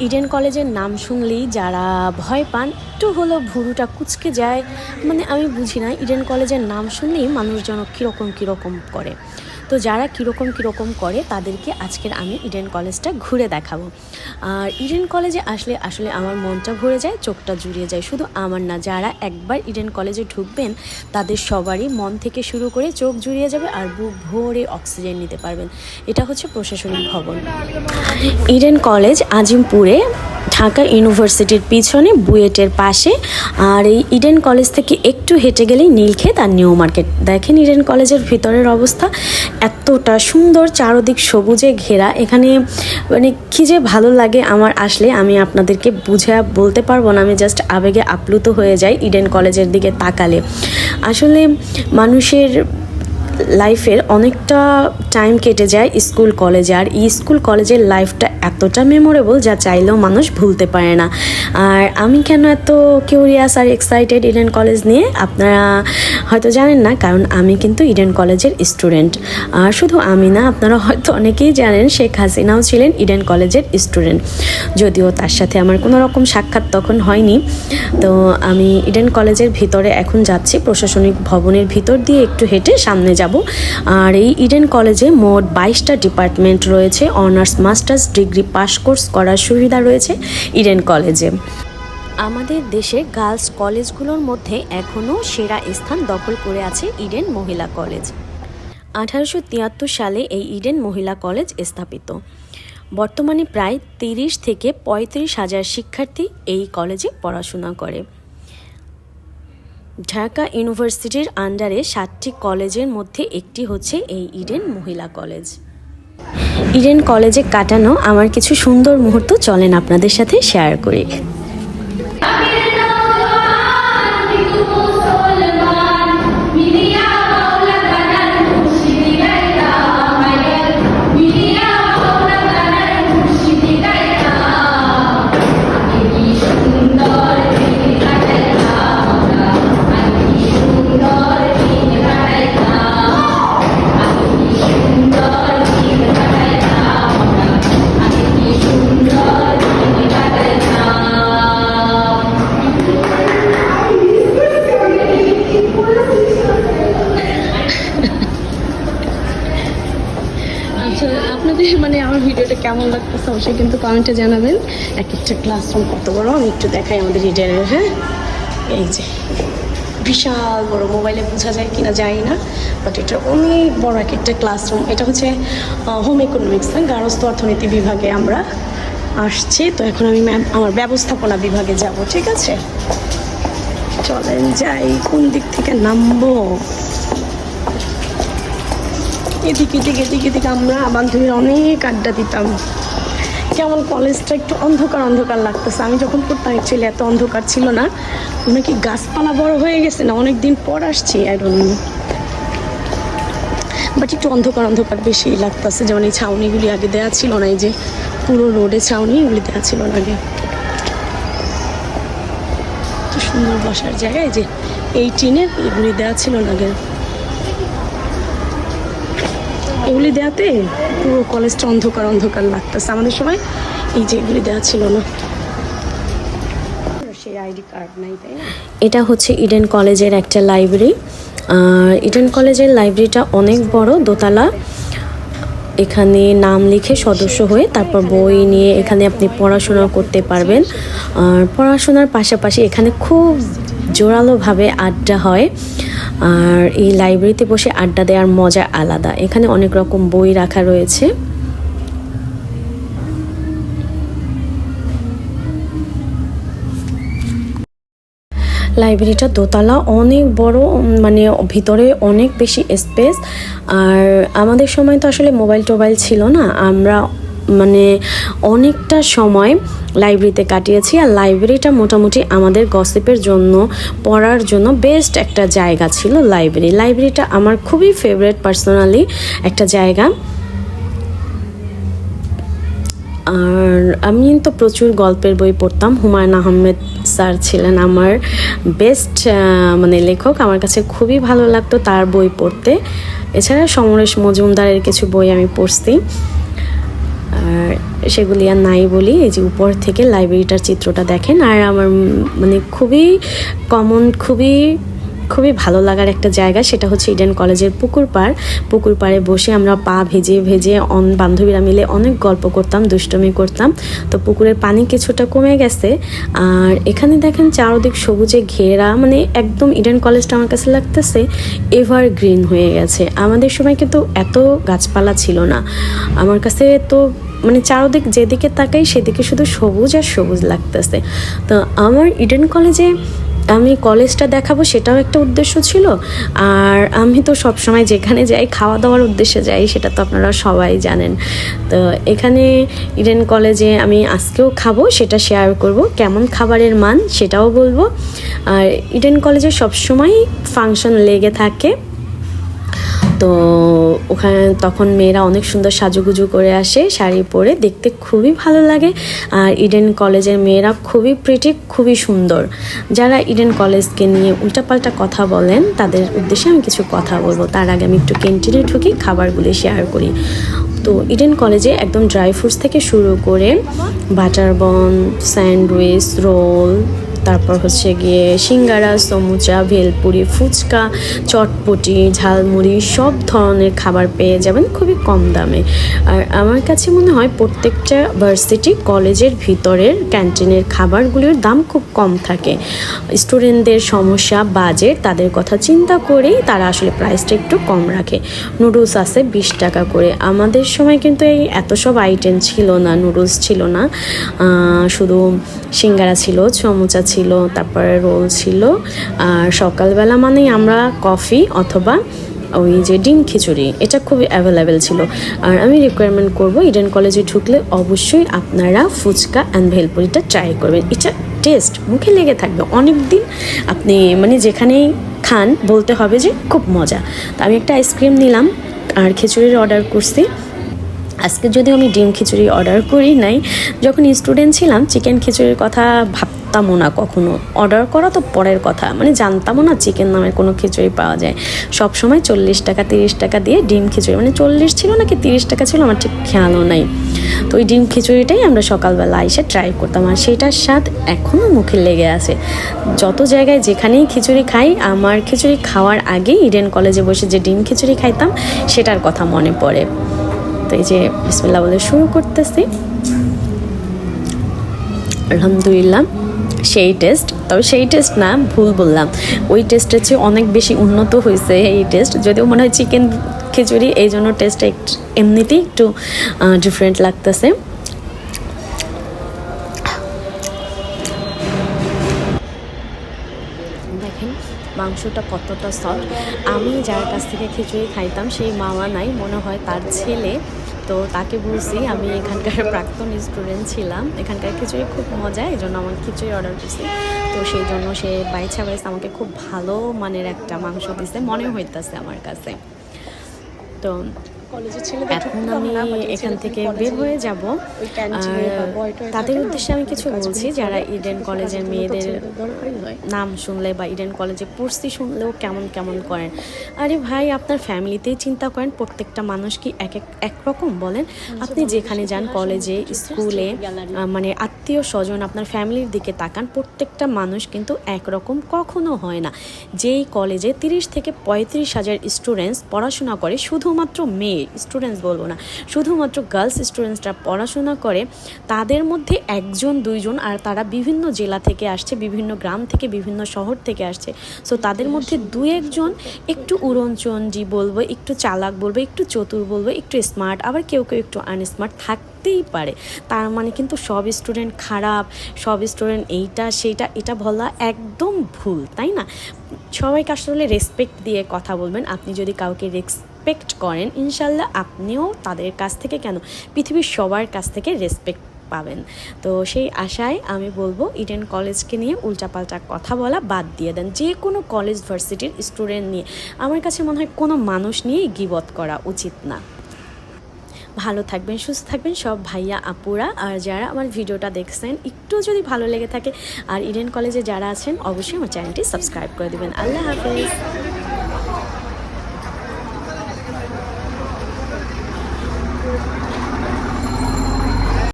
Eden কলেজের নাম শুনলেই যারা ভয় পান, একটু হলো ভুরুটা কুচকে যায়। মানে আমি বুঝি না, ইডেন কলেজের নাম শুনলেই মানুষজন কীরকম কীরকম করে। তো যারা কীরকম কীরকম করে তাদেরকে আজকের আমি ইডেন কলেজটা ঘুরে দেখাবো। আর ইডেন কলেজে আসলে আসলে আমার মনটা ভরে যায়, চোখটা জুড়িয়ে যায়। শুধু আমার না, যারা একবার ইডেন কলেজে ঢুকবেন, তাদের সবারই মন থেকে শুরু করে চোখ জুড়িয়ে যাবে আর বুক ভরে অক্সিজেন নিতে পারবেন। এটা হচ্ছে প্রশাসনিক ভবন। ইডেন কলেজ আজিমপুরে ঢাকা ইউনিভার্সিটির পিছনে বুয়েটের পাশে। আর এই ইডেন কলেজ থেকে একটু হেঁটে গেলেই নীলক্ষেত আর নিউ মার্কেট। দেখেন ইডেন কলেজের ভিতরের অবস্থা। এতটা সুন্দর, চারদিক সবুজে ঘেরা। এখানে মানে কী যে ভালো লাগে আমার আসলে, আমি আপনাদেরকে বুঝে বলতে পারব না। আমি জাস্ট আবেগে আপ্লুত হয়ে যাই ইডেন কলেজের দিকে তাকালে। আসলে মানুষের লাইফের অনেকটা টাইম কেটে যায় স্কুল, কলেজে। আর এই স্কুল, কলেজের লাইফটা এতটা মেমোরেবল যা চাইলেও মানুষ ভুলতে পারে না। আর আমি কেন এত কিউরিয়াস আর এক্সাইটেড ইডেন কলেজ নিয়ে? আপনারা হয়তো জানেন না, কারণ আমি কিন্তু ইডেন কলেজের স্টুডেন্ট আর শুধু আমি না, আপনারা হয়তো অনেকেই জানেন, শেখ হাসিনাও ছিলেন ইডেন কলেজের স্টুডেন্ট যদিও তার সাথে আমার কোনো রকম সাক্ষাৎ তখন হয়নি। তো আমি ইডেন কলেজের ভিতরে এখন যাচ্ছি, প্রশাসনিক ভবনের ভিতর দিয়ে একটু হেঁটে সামনে যাব। আর এই ইডেন কলেজে মোট বাইশটা ডিপার্টমেন্ট রয়েছে, honours, masters, degree pass course করার সুবিধা রয়েছে ইডেন কলেজে। আমাদের দেশে গার্লস কলেজগুলোর মধ্যে এখনও সেরা স্থান দখল করে আছে ইডেন মহিলা কলেজ। আঠারোশো তিয়াত্তর সালে এই ইডেন মহিলা কলেজ স্থাপিত। বর্তমানে প্রায় তিরিশ থেকে পঁয়ত্রিশ হাজার শিক্ষার্থী এই কলেজে পড়াশোনা করে। ঢাকা ইউনিভার্সিটির আন্ডারে সাতটি কলেজের মধ্যে একটি হচ্ছে এই ইডেন মহিলা কলেজ। ইডেন কলেজে কাটানো আমার কিছু সুন্দর মুহূর্ত চলেন আপনাদের সাথে শেয়ার করি। কেমন লাগতেছে অবশ্যই কিন্তু কমেন্টে জানাবেন। এক একটা ক্লাসরুম কত বড়, আমি একটু দেখাই আমাদের ইডেনের হ্যাঁ? এই যে, বিশাল বড় মোবাইলে বোঝা যায় কিনা যায় না বাট এটা অনেক বড় এক একটা ক্লাসরুম এটা হচ্ছে হোম ইকোনমিক্স গার্হস্থ্য অর্থনীতি বিভাগে আমরা আসছি। তো এখন আমি ম্যাম আমার ব্যবস্থাপনা বিভাগে যাব, ঠিক আছে? চলেন যাই, কোন দিক থেকে নামবো? এদিকে এদিকে এদিকে এদিকে আমরা বান্ধবীরা অনেক আড্ডা দিতাম। কেমন কলেজটা একটু অন্ধকার অন্ধকার লাগতেছে। আমি যখন পড়তাম অ্যাকচুয়ালি এত অন্ধকার ছিল না। মনে কি গাছপালা বড় হয়ে গেছে না? অনেক দিন পর আসছি এখন বাট একটু অন্ধকার অন্ধকার বেশি লাগতেছে। যেমন এই ছাউনিগুলি আগে দেওয়া ছিল না, এই যে পুরো রোডে ছাউনি এগুলি দেওয়া ছিল না আগে। সুন্দর বসার জায়গায় যে এই টিনের এগুলি দেওয়া ছিল না আগে। এগুলি দেওয়াতে পুরো কলেজটা অন্ধকার অন্ধকার লাগতেছে। আমাদের সময় এই যে এগুলি দেওয়া ছিল না। সেই না? এটা হচ্ছে ইডেন কলেজের একটা লাইব্রেরি ইডেন কলেজের লাইব্রেরিটা অনেক বড়, দোতলা। এখানে নাম লিখে সদস্য হয়ে তারপর বই নিয়ে এখানে আপনি পড়াশোনা করতে পারবেন। আর পড়াশোনার পাশাপাশি এখানে খুব জোরালোভাবে আড্ডা হয়। আর এই লাইব্রেরিতে বসে আড্ডা দেওয়ার মজা আলাদা। এখানে অনেক রকম বই রাখা রয়েছে। লাইব্রেরিটা দোতলা, অনেক বড় মানে ভিতরে অনেক বেশি স্পেস আর আমাদের সময় তো আসলে মোবাইল টোবাইল ছিল না। আমরা মানে অনেকটা সময় লাইব্রেরিতে কাটিয়েছি। আর লাইব্রেরিটা মোটামুটি আমাদের গসিপের জন্য, পড়ার জন্য বেস্ট একটা জায়গা ছিল লাইব্রেরি। লাইব্রেরিটা আমার খুবই ফেভারিট পার্সোনালি একটা জায়গা। আর আমি তো প্রচুর গল্পের বই পড়তাম। হুমায়ুন আহমেদ স্যার ছিলেন আমার বেস্ট মানে লেখক। আমার কাছে খুবই ভালো লাগতো তার বই পড়তে। এছাড়া সমরেশ মজুমদারের কিছু বই আমি পড়ছি। আর সেগুলি আর নাই বলি, এই যে উপর থেকে লাইব্রেরিটার চিত্রটা দেখেন। আর আমার মানে খুবই কমন খুবই খুবই ভালো লাগার একটা জায়গা, সেটা হচ্ছে ইডেন কলেজের পুকুর পাড়। পুকুর পাড়ে বসে আমরা পা ভেজে ভেজে অন বান্ধবীরা মিলে অনেক গল্প করতাম, দুষ্টমি করতাম। তো পুকুরের পানি কিছুটা কমে গেছে। আর এখানে দেখেন চারদিক সবুজে ঘেরা মানে একদম ইডেন কলেজটা আমার কাছে লাগতেছে এভার গ্রিন হয়ে গেছে। আমাদের সময় কিন্তু এত গাছপালা ছিল না। আমার কাছে তো মানে চারদিক যেদিকে তাকাই সেদিকে শুধু সবুজ আর সবুজ লাগতেছে। তো আমার ইডেন কলেজে আমি কলেজটা দেখাবো সেটাও একটা উদ্দেশ্য ছিল। আর আমি তো সবসময় যেখানে যাই খাওয়া দাওয়ার উদ্দেশ্যে যাই, সেটা তো আপনারা সবাই জানেন। তো এখানে ইডেন কলেজে আমি আজকেও খাব, সেটা শেয়ার করব। কেমন খাবারের মান সেটাও বলব। আর ইডেন কলেজে সবসময় ফাংশন লেগে থাকে। তো ওখানে তখন মেয়েরা অনেক সুন্দর সাজুগুজু করে আসে, শাড়ি পরে। দেখতে খুবই ভালো লাগে। আর ইডেন কলেজের মেয়েরা খুবই প্রিটি খুবই সুন্দর। যারা ইডেন কলেজকে নিয়ে উল্টাপাল্টা কথা বলেন, তাদের উদ্দেশ্যে আমি কিছু কথা বলব। তার আগে আমি একটু ক্যান্টিনে ঢুকি, খাবারগুলি শেয়ার করি। তো ইডেন কলেজে একদম ড্রাই ফ্রুটস থেকে শুরু করে বাটার বন, স্যান্ডউইচ, রোল তারপর হচ্ছে গিয়ে সিঙ্গারা, সমুচা, ভেলপুরি, ফুচকা, চটপটি, ঝালমুড়ি, সব ধরনের খাবার পেয়ে যাবেন খুবই কম দামে। আর আমার কাছে মনে হয় প্রত্যেকটা ভার্সিটি কলেজের ভিতরের ক্যান্টিনের খাবারগুলির দাম খুব কম থাকে। স্টুডেন্টদের সমস্যা, বাজেট, তাদের কথা চিন্তা করেই তারা আসলে প্রাইসটা একটু কম রাখে। নুডলস আছে বিশ টাকা করে। আমাদের সময় কিন্তু এই এত সব আইটেম ছিল না, নুডলস ছিল না। শুধু সিঙ্গারা ছিল, সমুচা ছিল তারপরে রোল ছিল। আর সকালবেলা মানেই আমরা কফি অথবা ওই যে ডিম খিচুড়ি, এটা খুবই অ্যাভেলেবেল ছিল। আর আমি রিকোয়ারমেন্ট করব ইডেন কলেজে ঢুকলে অবশ্যই আপনারা ফুচকা অ্যান্ড ভেলপুরিটা ট্রাই করবেন। এটা টেস্ট মুখে লেগে থাকবে। অনেক দিন আপনি মানে যেখানেই খান, বলতে হবে যে খুব মজা। তো আমি একটা আইসক্রিম নিলাম, আর খিচুড়ির অর্ডার করছি। আজকে যদিও আমি ডিম খিচুড়ি অর্ডার করি নাই, যখন স্টুডেন্ট ছিলাম চিকেন খিচুড়ির কথা ভাবতামও না কখনো। অর্ডার করা তো পরের কথা মানে জানতামও না চিকেন নামের কোনো খিচুড়ি পাওয়া যায়। সব সময় চল্লিশ টাকা, তিরিশ টাকা দিয়ে ডিম খিচুড়ি মানে চল্লিশ ছিল নাকি তিরিশ টাকা ছিল আমার ঠিক খেয়ালও নাই। তো ওই ডিম খিচুড়িটাই আমরা সকালবেলা এসে ট্রাই করতাম, আর সেটার স্বাদ এখনও মুখে লেগে আছে। যত জায়গায় যেখানেই খিচুড়ি খাই, আমার খিচুড়ি খাওয়ার আগেই ইডেন কলেজে বসে যে ডিম খিচুড়ি খাইতাম, সেটার কথা মনে পড়ে। তো এই যে বিসমিল্লা বলে শুরু করতেছি। আলহামদুলিল্লাহ, সেই টেস্ট তবে সেই টেস্ট না, ভুল বললাম। ওই টেস্টের চেয়ে অনেক বেশি উন্নত হয়েছে এই টেস্ট যদিও মনে হয় চিকেন খিচুড়ি, এই জন্য টেস্টটা এমনিতেই একটু ডিফারেন্ট লাগতেছে। মাংসটা কতটা সফট আমি যার কাছ থেকে খিচুড়ি খাইতাম, সেই মামা নাই, মনে হয় তার ছেলে। তো তাকে বলছি আমি এখানকার প্রাক্তন স্টুডেন্ট ছিলাম। এখানকার খিচুড়ি খুব মজা এই জন্য আমার খিচুড়ি অর্ডার করছি তো সেই জন্য সে বাইছা বাইস আমাকে খুব ভালো মানের একটা মাংস দিছে, মনে হইতেছে আমার কাছে। তো এখন আমি এখান থেকে বের হয়ে যাব। তাদের উদ্দেশ্যে আমি কিছু বলছি যারা ইডেন কলেজের মেয়েদের। নাম শুনলে বা ইডেন কলেজে পড়ছি শুনলেও কেমন কেমন করেন। আরে ভাই আপনার ফ্যামিলিতেই চিন্তা করেন প্রত্যেকটা মানুষ কি এক এক একরকম বলেন? আপনি যেখানে যান কলেজে স্কুলে মানে আত্মীয় স্বজন আপনার ফ্যামিলির দিকে তাকান প্রত্যেকটা মানুষ কিন্তু একরকম কখনো হয় না। যেই কলেজে তিরিশ থেকে পঁয়ত্রিশ হাজার স্টুডেন্টস পড়াশোনা করে শুধুমাত্র মেয়ে। স্টুডেন্টস বলব না, শুধুমাত্র গার্লস স্টুডেন্টসরা পড়াশোনা করে, তাদের মধ্যে একজন, দুইজন আর তারা বিভিন্ন জেলা থেকে আসছে, বিভিন্ন গ্রাম থেকে, বিভিন্ন শহর থেকে আসছে। সো তাদের মধ্যে দু একজন একটু উড়নচন্ডী বলব, একটু চালাক বলব, একটু চতুর বলব, একটু স্মার্ট আবার কেউ কেউ একটু আনস্মার্ট থাকতেই পারে। তার মানে কিন্তু সব স্টুডেন্ট খারাপ, সব স্টুডেন্ট এইটা, সেইটা, এটা বলা একদম ভুল, তাই না? সবাইকে আসলে রেসপেক্ট দিয়ে কথা বলবেন। আপনি যদি কাউকে রেসপেক্ট করেন, ইনশাল্লাহ আপনিও তাদের কাছ থেকে কেন? পৃথিবীর সবার কাছ থেকে রেসপেক্ট পাবেন। তো সেই আশায় আমি বলব ইডেন কলেজকে নিয়ে উল্টাপাল্টা কথা বলা বাদ দিয়ে দেন। যে কোনো কলেজ ভার্সিটির স্টুডেন্ট নিয়ে। আমার কাছে মনে হয় কোনো মানুষ নিয়েই গিবত করা উচিত না। ভালো থাকবেন, সুস্থ থাকবেন সব ভাইয়া, আপুরা। আর যারা আমার ভিডিওটা দেখছেন, একটু যদি ভালো লেগে থাকে, আর ইডেন কলেজে যারা আছেন, অবশ্যই আমার চ্যানেলটি সাবস্ক্রাইব করে দেবেন। আল্লাহ হাফেজ।